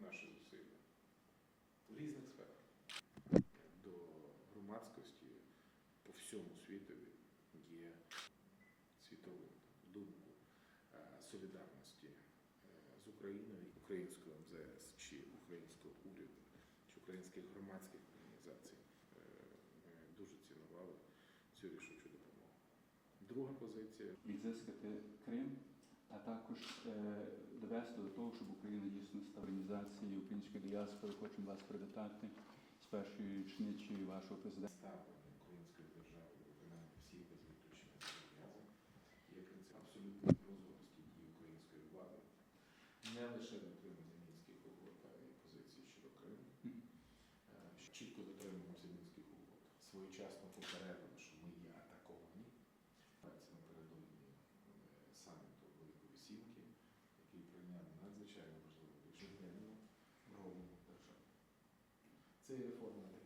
наші зусилля в різних сферах. До громадськості по всьому світові є світову думку е, солідарності е, з Україною, українською МЗС чи українського уряду, чи українських громадських організацій. Е, Ми дуже цінували цю рішучу допомогу. Друга позиція відзискати Крим, а також довести до того, щоб Україна дійсно організацією української діаспори. Хочемо вас привітати з першою річницею вашого президента. ставлення української держави виконання всіх без виключення зобов'язань є принцип абсолютної прозорості дії української влади, не лише дотримання мінських угод, а й позиції щодо Криму. Е, що Чітко дотримуємося мінських угод. Своєчасно попередили, прийняв важливо, важливе рішення робимо державу. Це і реформа